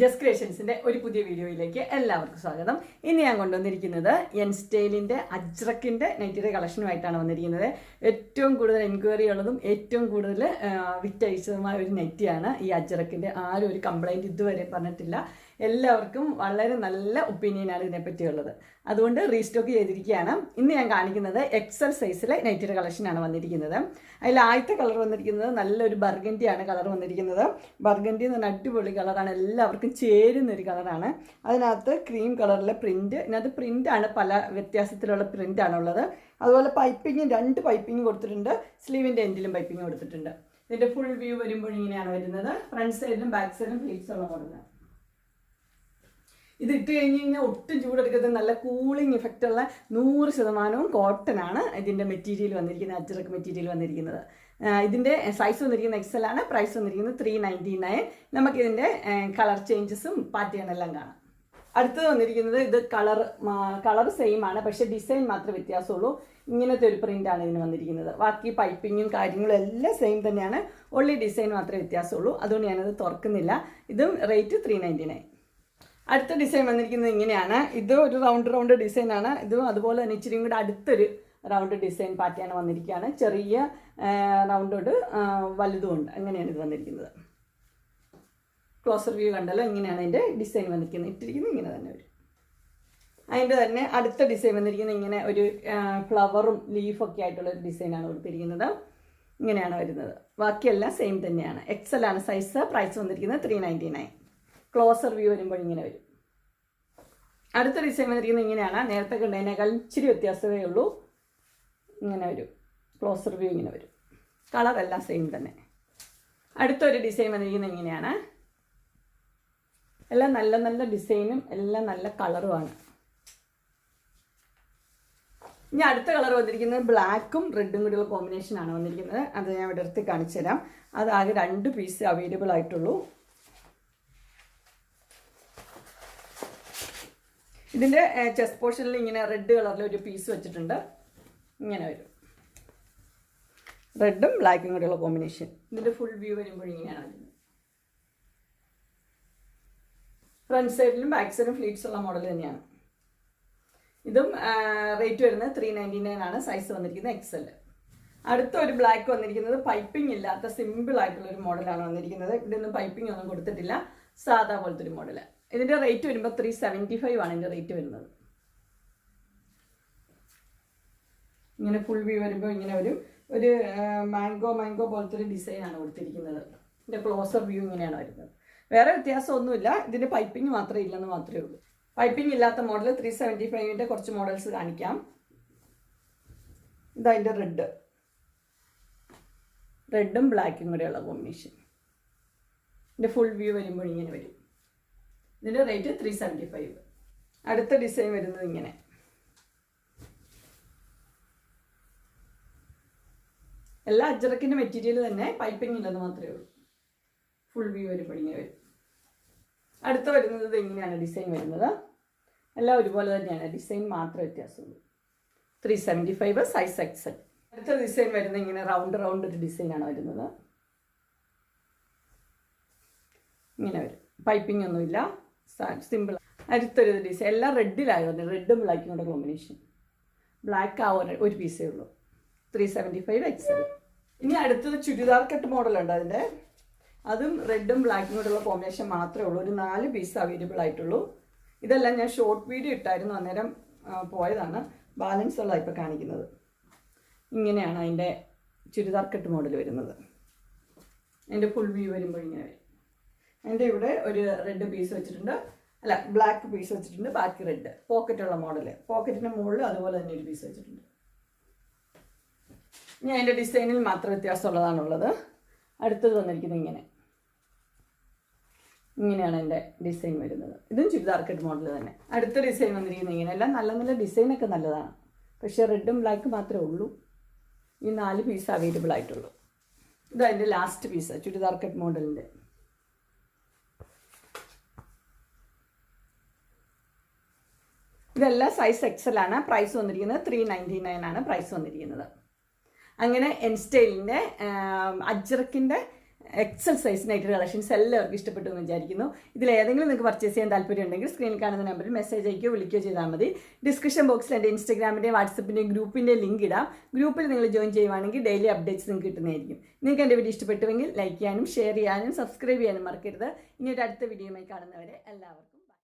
ജസ് ക്രിയേഷൻസിന്റെ ഒരു പുതിയ വീഡിയോയിലേക്ക് എല്ലാവർക്കും സ്വാഗതം. ഇന്ന് ഞാൻ കൊണ്ടുവന്നിരിക്കുന്നത് എൻ സ്റ്റൈലിന്റെ അജ്രക്കിന്റെ നൈറ്റിയുടെ കളക്ഷനുമായിട്ടാണ് വന്നിരിക്കുന്നത്. ഏറ്റവും കൂടുതൽ എൻക്വയറി ഉള്ളതും ഏറ്റവും കൂടുതൽ വിറ്റഴിച്ചതുമായ ഒരു നൈറ്റിയാണ് ഈ അജ്രക്കിന്റെ ആരും ഒരു കംപ്ലൈന്റ് ഇതുവരെ പറഞ്ഞിട്ടില്ല. എല്ലാവർക്കും വളരെ നല്ല ഒപ്പീനിയനാണ് ഇതിനെപ്പറ്റിയുള്ളത്. അതുകൊണ്ട് റീസ്റ്റോക്ക് ചെയ്തിരിക്കുകയാണ്. ഇന്ന് ഞാൻ കാണിക്കുന്നത് എക്സൽ സൈസിലെ നൈറ്റിയുടെ കളക്ഷനാണ് വന്നിരിക്കുന്നത്. അതിൽ ആദ്യത്തെ കളർ വന്നിരിക്കുന്നത് നല്ലൊരു ബർഗൻഡിയാണ് കളർ വന്നിരിക്കുന്നത്. ബർഗൻഡി എന്ന് പറഞ്ഞാൽ അടിപൊളി കളറാണ് എല്ലാവർക്കും ചേരുന്ന ഒരു കളറാണ് അതിനകത്ത് ക്രീം കളറിലെ പ്രിന്റ് ഇതിനകത്ത് പ്രിന്റാണ് പല വ്യത്യാസത്തിലുള്ള പ്രിന്റാണ് ഉള്ളത് അതുപോലെ പൈപ്പിങ്ങും രണ്ട് പൈപ്പിംഗ് കൊടുത്തിട്ടുണ്ട്. സ്ലീവിന്റെ എൻഡിലും പൈപ്പിംഗ് കൊടുത്തിട്ടുണ്ട്. ഇതിന്റെ ഫുൾ വ്യൂ വരുമ്പോൾ ഇങ്ങനെയാണ് വരുന്നത്. ഫ്രണ്ട് സൈഡിലും ബാക്ക് സൈഡിലും ഫ്ലീറ്റ്സ് ഉള്ള മോഡലാണ് ഇത് ഇട്ട് കഴിഞ്ഞ് കഴിഞ്ഞാൽ ഒട്ടും ചൂടെടുക്കരുത് നല്ല കൂളിംഗ് ഇഫക്റ്റ് ഉള്ള നൂറ് ശതമാനവും കോട്ടൺ ആണ് ഇതിന്റെ മെറ്റീരിയൽ വന്നിരിക്കുന്നത് അച്ചറക്ക് മെറ്റീരിയൽ വന്നിരിക്കുന്നത്. ഇതിന്റെ സൈസ് വന്നിരിക്കുന്ന എക്സൽ ആണ് പ്രൈസ് വന്നിരിക്കുന്നത് ത്രീ നയന്റി നയൻ നമുക്കിതിന്റെ കളർ ചേഞ്ചസും പാറ്റേൺ എല്ലാം കാണാം. അടുത്തത് വന്നിരിക്കുന്നത് ഇത് കളർ കളർ സെയിം ആണ് പക്ഷേ ഡിസൈൻ മാത്രമേ വ്യത്യാസമുള്ളൂ. ഇങ്ങനത്തെ ഒരു പ്രിന്റാണ് ഇതിന് വന്നിരിക്കുന്നത്. ബാക്കി പൈപ്പിങ്ങും കാര്യങ്ങളും എല്ലാം സെയിം തന്നെയാണ്. ഓൺലി ഡിസൈൻ മാത്രമേ വ്യത്യാസമുള്ളൂ. അതുകൊണ്ട് ഞാനത് തുറക്കുന്നില്ല. ഇതും റേറ്റ് ത്രീ നയന്റി നയൻ അടുത്ത ഡിസൈൻ വന്നിരിക്കുന്നത് ഇങ്ങനെയാണ്. ഇത് ഒരു റൗണ്ട് റൗണ്ട് ഡിസൈൻ ആണ്. ഇതും അതുപോലെ തന്നെ ഇച്ചിരിയും കൂടെ അടുത്തൊരു റൗണ്ട് ഡിസൈൻ പാറ്റേൺ വന്നിരിക്കുകയാണ്. ചെറിയ റൗണ്ടോട് വലുതുമുണ്ട് അങ്ങനെയാണ് ഇത് വന്നിരിക്കുന്നത്. ക്ലോസർ വ്യൂ കണ്ടല്ലോ ഇങ്ങനെയാണ് അതിന്റെ ഡിസൈൻ വന്നിരിക്കുന്നത്. ഇട്ടിരിക്കുന്നത് ഇങ്ങനെ തന്നെ വരും. അതിന്റെ തന്നെ അടുത്ത ഡിസൈൻ വന്നിരിക്കുന്നത് ഇങ്ങനെ ഒരു ഫ്ലവറും ലീഫൊക്കെ ആയിട്ടുള്ള ഒരു ഡിസൈനാണ് കൊടുത്തിരിക്കുന്നത്. ഇങ്ങനെയാണ് വരുന്നത്. ബാക്കിയെല്ലാം സെയിം തന്നെയാണ്. എക്സൽ ആണ് സൈസ് പ്രൈസ് വന്നിരിക്കുന്നത് three ninety nine closer view വരുമ്പോൾ ഇങ്ങനെ വരും. അടുത്ത ഡിസൈൻ വന്നിരിക്കുന്നത് ഇങ്ങനെയാണ്. നേരത്തെ കണ്ടതിനേക്കാൾ ഇച്ചിരി വ്യത്യാസമേ ഉള്ളൂ. ഇങ്ങനെ വരും. ക്ലോസർ വ്യൂ ഇങ്ങനെ വരും. കളർ കളറെല്ലാം സെയിം തന്നെ. അടുത്തൊരു ഡിസൈൻ വന്നിരിക്കുന്നത് ഇങ്ങനെയാണ്. എല്ലാം നല്ല നല്ല ഡിസൈനും എല്ലാം നല്ല കളറുമാണ് ഇനി അടുത്ത കളർ വന്നിരിക്കുന്നത് ബ്ലാക്കും റെഡും കൂടിയുള്ള കോമ്പിനേഷനാണ് വന്നിരിക്കുന്നത്. അത് ഞാൻ ഇവിടെ എടുത്ത് കാണിച്ചു തരാം അത് ആകെ രണ്ട് പീസ് അവൈലബിൾ ആയിട്ടുള്ളൂ. ഇതിന്റെ ചെസ്റ്റ് പോർഷനിൽ ഇങ്ങനെ റെഡ് കളറിൽ ഒരു പീസ് വെച്ചിട്ടുണ്ട്. ഇങ്ങനെ വരും. റെഡും ബ്ലാക്കും കൂടെയുള്ള കോമ്പിനേഷൻ ഇതിന്റെ ഫുൾ വ്യൂ വരുമ്പോൾ ഇങ്ങനെയാണ് വരുന്നത്. ഫ്രണ്ട് സൈഡിലും ബാക്ക് സൈഡിലും ഫ്ലീറ്റ്സ് ഉള്ള മോഡൽ തന്നെയാണ്. ഇതും റേറ്റ് വരുന്നത് ത്രീ നയന്റി നയൻ ആണ്. സൈസ് വന്നിരിക്കുന്നത് എക്സൽ അടുത്ത ഒരു ബ്ലാക്ക് വന്നിരിക്കുന്നത് പൈപ്പിംഗ് ഇല്ലാത്ത സിമ്പിൾ ആയിട്ടുള്ള ഒരു മോഡലാണ് വന്നിരിക്കുന്നത്. ഇവിടെ ഒന്നും പൈപ്പിംഗ് ഒന്നും കൊടുത്തിട്ടില്ല. സാധാ പോലത്തെ ഒരു മോഡൽ ഇതിന്റെ റേറ്റ് വരുമ്പോൾ ത്രീ സെവന്റി ഫൈവ് ആണ് ഇതിന്റെ റേറ്റ് വരുന്നത്. ഇങ്ങനെ ഫുൾ വ്യൂ വരുമ്പോൾ ഇങ്ങനെ ഒരു ഒരു മാംഗോ മാംഗോ പോലത്തെ ഒരു ഡിസൈൻ ആണ് കൊടുത്തിരിക്കുന്നത്. ഇതിന്റെ ക്ലോസർ വ്യൂ ഇങ്ങനെയാണ് വരുന്നത്. വേറെ വ്യത്യാസമൊന്നുമില്ല. ഇതിന്റെ പൈപ്പിംഗ് മാത്രമേ ഇല്ലെന്ന് മാത്രമേ ഉള്ളൂ. പൈപ്പിംഗ് ഇല്ലാത്ത മോഡൽ ത്രീ സെവന്റി ഫൈവിന്റെ കുറച്ച് മോഡൽസ് കാണിക്കാം. ഇതാ ഇതതിന്റെ റെഡ് റെഡും ബ്ലാക്കും കൂടെയുള്ള കോമ്പിനേഷൻ ഇതിന്റെ ഫുൾ വ്യൂ വരുമ്പോൾ ഇങ്ങനെ വരും. ഇതിന്റെ റേറ്റ് ത്രീ സെവന്റി ഫൈവ് അടുത്ത ഡിസൈൻ വരുന്നത് ഇങ്ങനെ. എല്ലാ അജറക്കിന്റെ മെറ്റീരിയൽ തന്നെ പൈപ്പിംഗ് ഇല്ലെന്ന് മാത്രമേ ഉള്ളൂ. ഫുൾ വ്യൂ വരുമ്പോൾ ഇങ്ങനെ വരും. അടുത്ത വരുന്നത് ഇങ്ങനെയാണ് ഡിസൈൻ വരുന്നത്. എല്ലാം ഒരുപോലെ തന്നെയാണ്. ഡിസൈൻ മാത്രം വ്യത്യാസമുള്ളൂ. Three seventy five size XL അടുത്ത ഡിസൈൻ വരുന്നത് ഇങ്ങനെ റൗണ്ട് റൗണ്ട് ഒരു ഡിസൈനാണ് വരുന്നത്. ഇങ്ങനെ വരും. പൈപ്പിംഗ് ഒന്നുമില്ല. സിമ്പിൾ അടുത്തൊരു ഡിസൈൻ എല്ലാം റെഡിലായി വന്നത് റെഡും ബ്ലാക്കും കൂടെ കോമ്പിനേഷൻ ബ്ലാക്ക് ആ ഒരു പീസേ ഉള്ളൂ. ത്രീ സെവന്റി ഫൈവ് എക്സൽ ഇനി അടുത്തത് ചുരിദാർ കട്ട് മോഡലുണ്ട് അതിന്റെ. അതും റെഡും ബ്ലാക്കും കൂടെയുള്ള കോമ്പിനേഷൻ മാത്രമേ ഉള്ളൂ. ഒരു നാല് പീസ് അവൈലബിൾ ആയിട്ടുള്ളൂ. ഇതെല്ലാം ഞാൻ ഷോർട്ട് വീഡിയോ ഇട്ടായിരുന്നു അന്നേരം പോയതാണ്. ബാലൻസ് ഉള്ള ഇപ്പോൾ കാണിക്കുന്നത്. ഇങ്ങനെയാണ് അതിന്റെ ചുരിദാർ കട്ട് മോഡൽ വരുന്നത്. അതിന്റെ ഫുൾ വ്യൂ വരുമ്പോൾ ഇങ്ങനെ വരും. അതിന്റെ ഇവിടെ ഒരു റെഡ് പീസ് വെച്ചിട്ടുണ്ട്. അല്ല ബ്ലാക്ക് പീസ് വെച്ചിട്ടുണ്ട്. ബാക്കി റെഡ് പോക്കറ്റുള്ള മോഡൽ പോക്കറ്റിന്റെ മുകളിൽ അതുപോലെ തന്നെ ഒരു പീസ് വെച്ചിട്ടുണ്ട്. ഇനി അതിന്റെ ഡിസൈനിൽ മാത്രം വ്യത്യാസമുള്ളതാണുള്ളത്. അടുത്തത് വന്നിരിക്കുന്നത് ഇങ്ങനെ. ഇങ്ങനെയാണ് എന്റെ ഡിസൈൻ വരുന്നത്. ഇതും ചുരിദാർ കട്ട് മോഡൽ തന്നെ. അടുത്ത ഡിസൈൻ വന്നിരിക്കുന്നത് ഇങ്ങനെ. നല്ല നല്ല ഡിസൈനൊക്കെ നല്ലതാണ്. പക്ഷേ റെഡും ബ്ലാക്ക് മാത്രമേ ഉള്ളൂ. ഈ നാല് പീസ് അവൈലബിൾ ആയിട്ടുള്ളൂ. ഇതാ അതിന്റെ ലാസ്റ്റ് പീസ് ചുരിദാർ കട്ട് മോഡലിന്റെ ഇതെല്ലാം സൈസ് എക്സൽ ആണ്. പ്രൈസ് വന്നിരിക്കുന്നത് ത്രീ നയന്റി നയൻ ആണ് പ്രൈസ് വന്നിരിക്കുന്നത്. അങ്ങനെ എൻ സ്റ്റൈലിന്റെ അജ്രക്കിന്റെ എക്സൽ സൈസ് നൈറ്റ് കളക്ഷൻസ് എല്ലാവർക്കും ഇഷ്ടപ്പെട്ടു എന്ന് വിചാരിക്കുന്നു. ഇതിൽ ഏതെങ്കിലും നിങ്ങൾക്ക് പർച്ചേസ് ചെയ്യാൻ താല്പര്യം ഉണ്ടെങ്കിൽ സ്ക്രീനിൽ കാണുന്ന നമ്പറിൽ മെസ്സേജ് അയക്കുകയോ വിളിക്കുകയോ ചെയ്താൽ മതി. ഡിസ്ക്രിപ്ഷൻ ബോക്സിൽ എന്റെ ഇൻസ്റ്റാഗ്രാമിന്റെ വാട്സപ്പിന്റെ ഗ്രൂപ്പിന്റെ ലിങ്ക് ഇടാം. ഗ്രൂപ്പിൽ നിങ്ങൾ ജോയിൻ ചെയ്യുവാണെങ്കിൽ ഡെയിലി അപ്ഡേറ്റ്സ് നിങ്ങൾക്ക് കിട്ടുന്നതായിരിക്കും. നിങ്ങൾക്ക് എന്റെ വീഡിയോ ഇഷ്ടപ്പെട്ടുവെങ്കിൽ ലൈക്ക് ചെയ്യാനും ഷെയർ ചെയ്യാനും സബ്സ്ക്രൈബ് ചെയ്യാനും മറക്കരുത്. ഇനി ഒരു അടുത്ത വീഡിയോയുമായി കാണുന്നവരെ എല്ലാവർക്കും